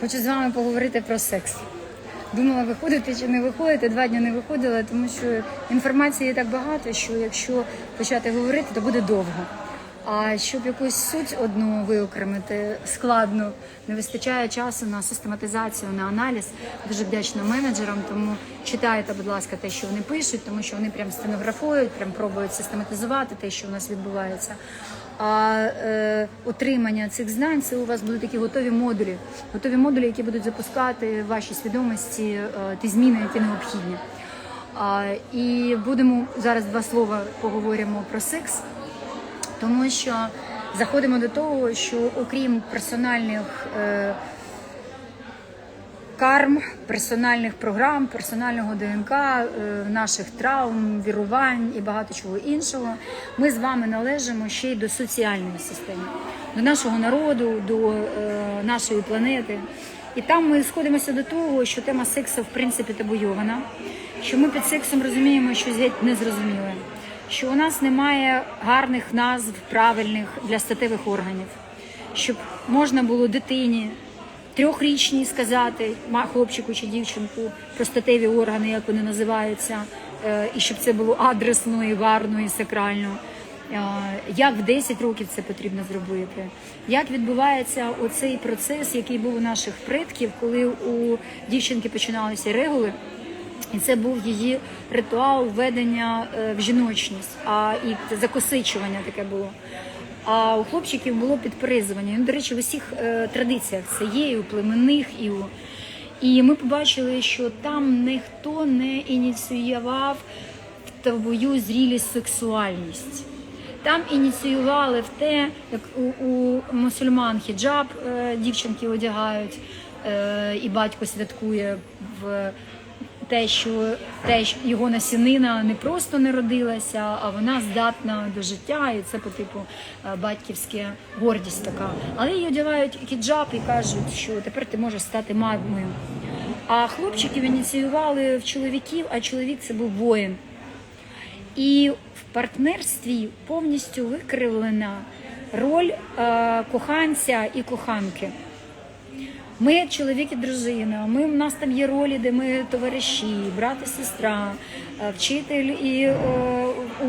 Хочу з вами поговорити про секс. Думала, виходити чи не виходити, два дні не виходила, тому що інформації так багато, що якщо почати говорити, то буде довго. А щоб якусь суть одну виокремити складно, не вистачає часу на систематизацію, на аналіз. Дуже вдячна менеджерам, тому читайте, будь ласка, те, що вони пишуть, тому що вони прям стенографують, прям пробують систематизувати те, що у нас відбувається. А е, отримання цих знань це у вас будуть такі готові модулі, готові модулі, які будуть запускати в вашій свідомості е, ті зміни, які необхідні. А, і будемо зараз два слова поговоримо про секс, тому що заходимо до того, що окрім персональних. Е, карм, персональних програм, персонального ДНК, е, наших травм, вірувань і багато чого іншого. Ми з вами належимо ще й до соціальної системи, до нашого народу, до е, нашої планети. І там ми сходимося до того, що тема сексу в принципі табуйована, що ми під сексом розуміємо щось геть незрозуміле, що у нас немає гарних назв правильних для статевих органів, щоб можна було дитині трьохрічній сказати хлопчику чи дівчинку про статеві органи, як вони називаються, е, і щоб це було адресно і гарно і сакрально. Е, Як в 10 років це потрібно зробити? Як відбувається оцей процес, який був у наших предків, коли у дівчинки починалися регули? І це був її ритуал введення е, в жіночність, а і закосичування таке було. А у хлопчиків було підпризування. Ну, до речі, в усіх е, традиціях це є, і у племенних, і у. І ми побачили, що там ніхто не ініціював в табою зрілість сексуальність. Там ініціювали в те, як у, у мусульман хіджаб е, дівчинки одягають, і батько святкує в те, що те, що його насінина не просто не родилася, а вона здатна до життя, і це по типу е, батьківська гордість така. Але її одягають хіджаб і кажуть, що тепер ти можеш стати мамою. А хлопчиків ініціювали в чоловіків, а чоловік це був воїн. І в партнерстві повністю викривлена роль е, коханця і коханки. Ми чоловік і дружина. Ми у нас там є ролі, де ми товариші, брат і сестра, е, вчитель і е,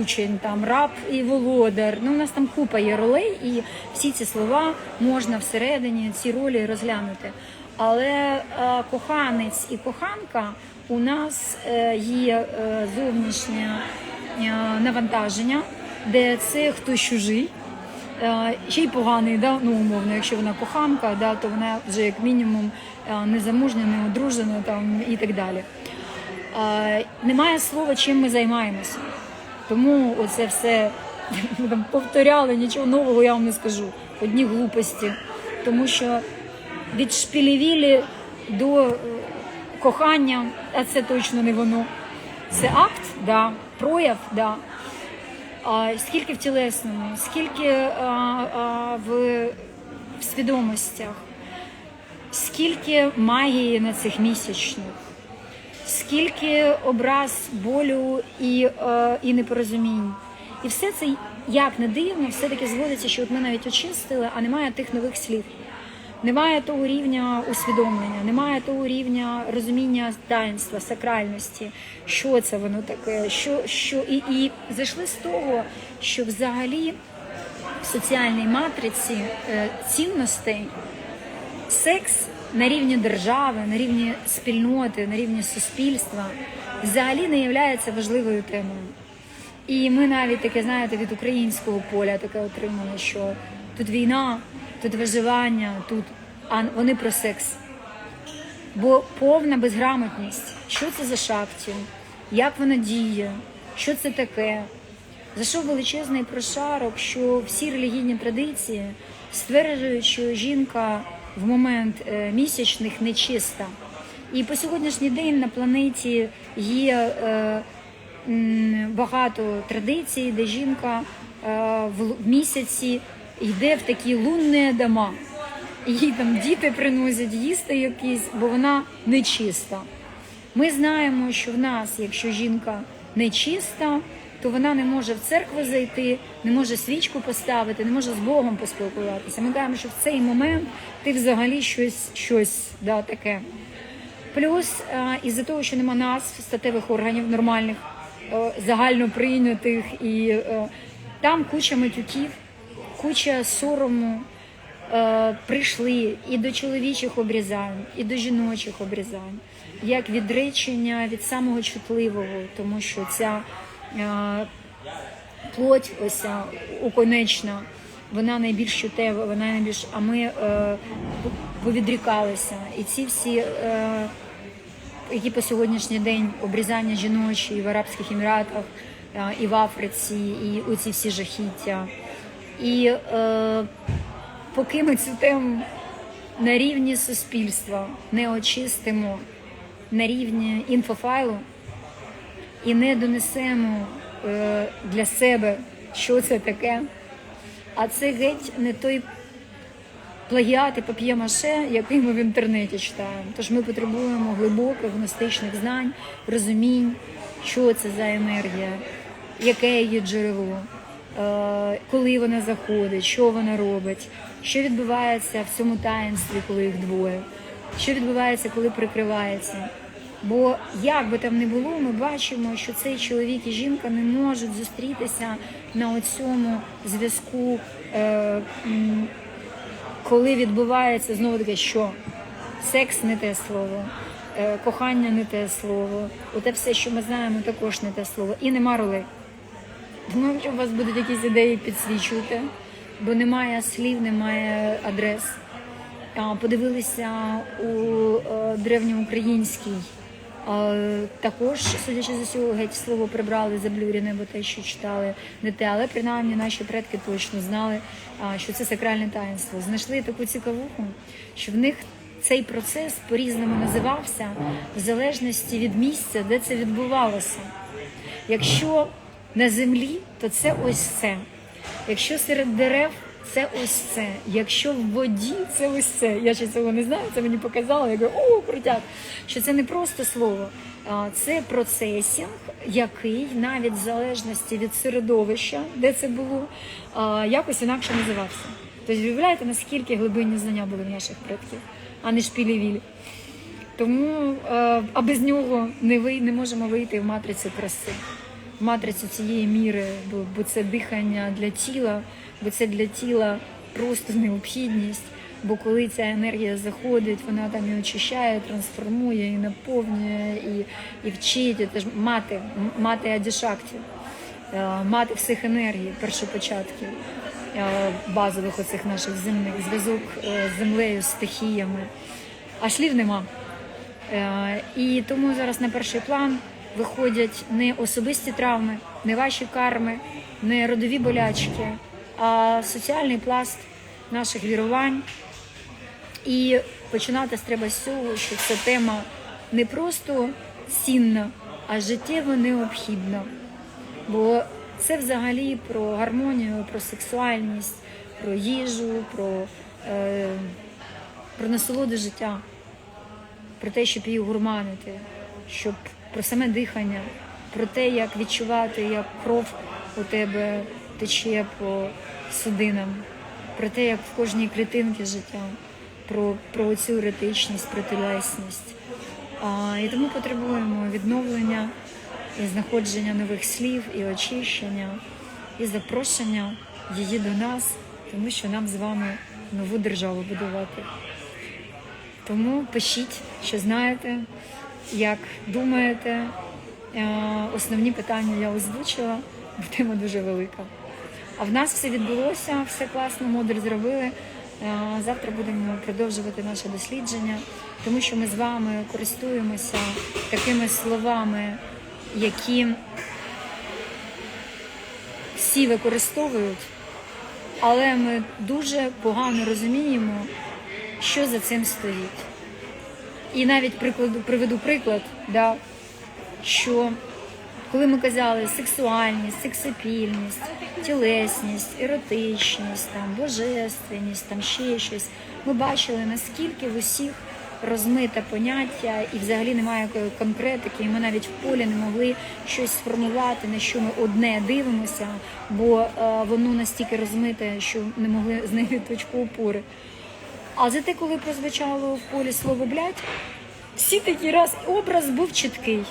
учень, там раб і володар. Ну у нас там купа є ролей, і всі ці слова можна всередині ці ролі розглянути. Але е, коханець і коханка у нас е, є е, зовнішнє е, навантаження, де це хтось чужий. Е, ще й поганий, да? ну умовно, якщо вона коханка, да, то вона вже як мінімум е, незамужня, не одружена там, і так далі. Е, Немає слова, чим ми займаємося. Тому оце все там повторяли, нічого нового я вам не скажу. Одні глупості. Тому що від шпілівілі до кохання, а це точно не воно. Це акт, да, прояв, да. Скільки в тілесному, скільки в, свідомостях, скільки магії на цих місячних, скільки образ болю і, і непорозумінь. І все це, як не дивно, все-таки зводиться, що от ми навіть очистили, а немає тих нових слів. Немає того рівня усвідомлення, немає того рівня розуміння таїнства, сакральності, що це воно таке, що, що? І, і зайшли з того, що взагалі в соціальній матриці е, цінностей секс на рівні держави, на рівні спільноти, на рівні суспільства взагалі не є важливою темою. І ми навіть таке, знаєте, від українського поля таке отримали, що тут війна, тут виживання, тут а вони про секс. Бо повна безграмотність, що це за шахті, як вона діє, що це таке. Зайшов величезний прошарок, що всі релігійні традиції стверджують, що жінка в момент е, місячних нечиста. І по сьогоднішній день на планеті є е, багато традицій, де жінка е, в місяці йде в такі лунні дома. Їй там діти приносять їсти якісь, бо вона нечиста. Ми знаємо, що в нас, якщо жінка нечиста, то вона не може в церкву зайти, не може свічку поставити, не може з Богом поспілкуватися. Ми кажемо, що в цей момент ти взагалі щось, щось да, таке. Плюс е, із-за того, що нема назв статевих органів нормальних, е, загально прийнятих, і е, там куча матюків, куча сорому. Е, прийшли і до чоловічих обрізань, і до жіночих обрізань, як відречення від самого чутливого, тому що ця е, плоть, ось уконечна, вона найбільш чутева, вона найбільш. А ми е, повідрікалися. І ці всі, які по сьогоднішній день обрізання жіночі і в Арабських Еміратах, і в Африці, і оці всі жахіття. І е, поки цю тему на рівні суспільства. Не очистимо, на рівні інфофайлу і не донесемо е, для себе, що це таке, а це геть не той плагіат і пап'є-маше, який ми в інтернеті читаємо. Тож ми потребуємо глибоких гностичних знань, розумінь, що це за енергія, яке її джерело, коли вона заходить, що вона робить, що відбувається в цьому таїнстві, коли їх двоє, що відбувається, коли прикривається. Бо як би там не було, ми бачимо, що цей чоловік і жінка не можуть зустрітися на оцьому зв'язку. Е, коли відбувається знову таке, що секс не те слово, е, кохання не те слово, оте все, що ми знаємо, також не те слово, і нема ролей. Тому якщо у вас будуть якісь ідеї, підсвічуйте, бо немає слів, немає адрес. Подивилися у е, древньоукраїнській. Також, судячи з усього, геть слово прибрали заблюріне, бо те, що читали, не те. Але принаймні наші предки точно знали, що це сакральне таїнство. Знайшли таку цікавуху, що в них цей процес по-різному називався в залежності від місця, де це відбувалося. Якщо на землі, то це ось це. Якщо серед дерев, це ось це. Якщо в воді, це ось це. Я ще цього не знаю, це мені показали. Я кажу, о, крутяк. Що це не просто слово, а це процесінг, який навіть в залежності від середовища, де це було, якось інакше називався. Тобто, уявляєте, наскільки глибинні знання були в наших предків, а не шпілі-вілі. Тому е, а без нього не ви не можемо вийти в матрицю краси, матрицю цієї міри, бо, бо це дихання для тіла, бо це для тіла просто необхідність. Бо коли ця енергія заходить, вона там і очищає, трансформує, і наповнює, і, і вчить. Це ж мати, мати адішакті, е, мати всіх енергій, першопочатків, е, базових оцих наших земних зв'язок е, з землею, стихіями. А слів нема. І тому зараз на перший план виходять не особисті травми, не ваші карми, не родові болячки, а соціальний пласт наших вірувань. І починати треба з цього, що ця тема не просто цінна, а життєво необхідна. Бо це взагалі про гармонію, про сексуальність, про їжу, про, е, про насолоду життя про те, щоб її гурманити, щоб про саме дихання, про те, як відчувати, як кров у тебе тече по судинам, про те, як в кожній клітинці життя, про, про цю еретичність, про тілесність. А, і тому потребуємо відновлення і знаходження нових слів, і очищення, і запрошення її до нас, тому що нам з вами нову державу будувати. Тому пишіть, що знаєте, як думаєте. Е, Основні питання я озвучила, бо тема дуже велика. А в нас все відбулося, все класно, модуль зробили. Е, Завтра будемо продовжувати наше дослідження, тому що ми з вами користуємося такими словами, які всі використовують, але ми дуже погано розуміємо, що за цим стоїть. І навіть прикладу, приведу приклад, да, що коли ми казали сексуальність, сексапільність, тілесність, еротичність, там, божественність, там ще щось, ми бачили, наскільки в усіх розмите поняття і взагалі немає конкретики. І ми навіть в полі не могли щось сформувати, на що ми одне дивимося, бо е, воно настільки розмите, що не могли знайти точку опори. А зате, коли прозвучало в полі слово блядь, всі такі раз образ був чіткий.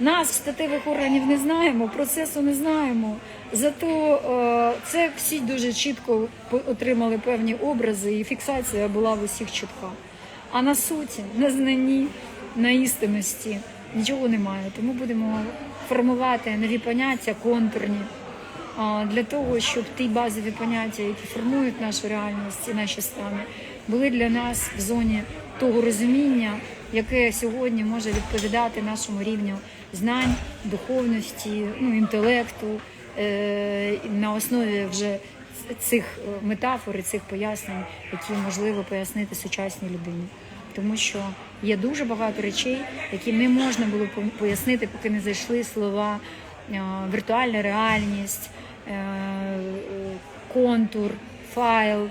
Нас статевих органів не знаємо, процесу не знаємо. Зато е, це всі дуже чітко отримали певні образи, і фіксація була в усіх чітка. А на суті, на знанні, на істинності нічого немає. Тому будемо формувати нові поняття, контурні, для того, щоб ті базові поняття, які формують нашу реальність і наші стани, були для нас в зоні того розуміння, яке сьогодні може відповідати нашому рівню знань, духовності, ну, інтелекту е, на основі вже цих е, метафор і цих пояснень, які можливо пояснити сучасній людині. Тому що є дуже багато речей, які не можна було пояснити, поки не зайшли слова е, віртуальна реальність, контур, файл,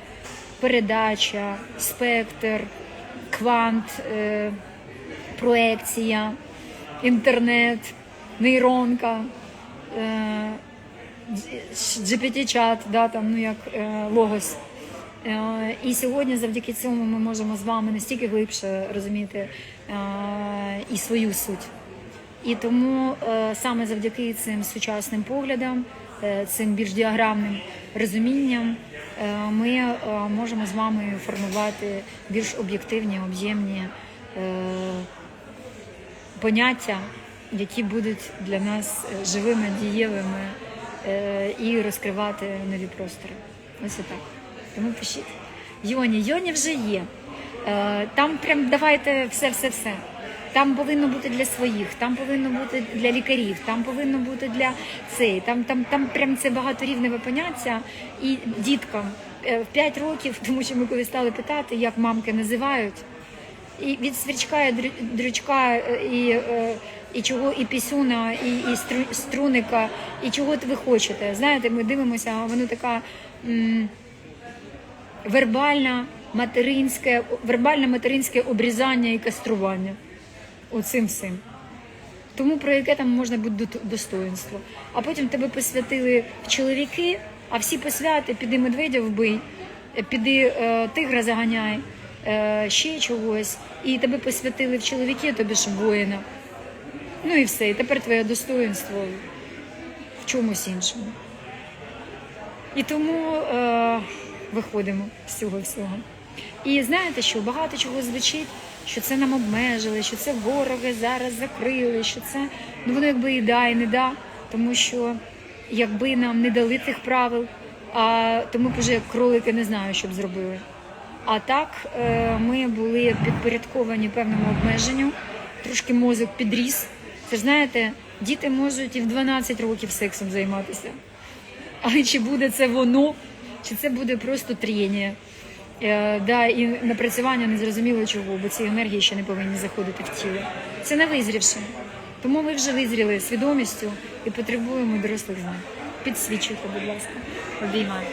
передача, спектр, квант, е, проекція, інтернет, нейронка. е, GPT-чат, да, там, ну як е, логос. Е, і сьогодні завдяки цьому ми можемо з вами настільки глибше розуміти е, і свою суть. І тому е, саме завдяки цим сучасним поглядам, е, цим більш діаграмним розумінням, е, ми е, можемо з вами формувати більш об'єктивні, об'ємні е, поняття, які будуть для нас е, живими, дієвими е, і розкривати нові простори. Ось отак. Тому пишіть. Йоні, Йоні вже є. Е, Там прям давайте все-все-все. Там повинно бути для своїх, там повинно бути для лікарів, там повинно бути для цей, там, там, там прям це багаторівневе поняття. І діткам е, в 5 років, тому що ми коли стали питати, як мамки називають, і від свічка, дрючка, е, і, е, і чого, і пісюна, і, і стру- струника, і чого ви хочете. Знаєте, ми дивимося, воно така м, вербальна, материнське, вербальне материнське обрізання і кастрування. Оцим всім. Тому про яке там можна бути до- достоинство. А потім тебе посвятили чоловіки, а всі посвяти, піди медведя вбий, піди е, тигра заганяй, е, ще чогось. І тебе посвятили в чоловіки, тобі ж воїна. Ну і все. І тепер твоє достоинство в чомусь іншому. І тому е, виходимо з цього всього. І знаєте, що багато чого звучить, що це нам обмежили, що це вороги зараз закрили, що це ну воно якби і да, і не да, тому що якби нам не дали цих правил, а то ми б вже як кролики не знаю, що б зробили. А так е, ми були підпорядковані певному обмеженню, трошки мозок підріс. Це ж знаєте, діти можуть і в 12 років сексом займатися. Але чи буде це воно, чи це буде просто трєння? Е, да, і напрацювання незрозуміло чого, бо ці енергії ще не повинні заходити в тіло. Це не визрівши. Тому ми вже визріли свідомістю і потребуємо дорослих знань. Підсвічуйте, будь ласка, обіймаю.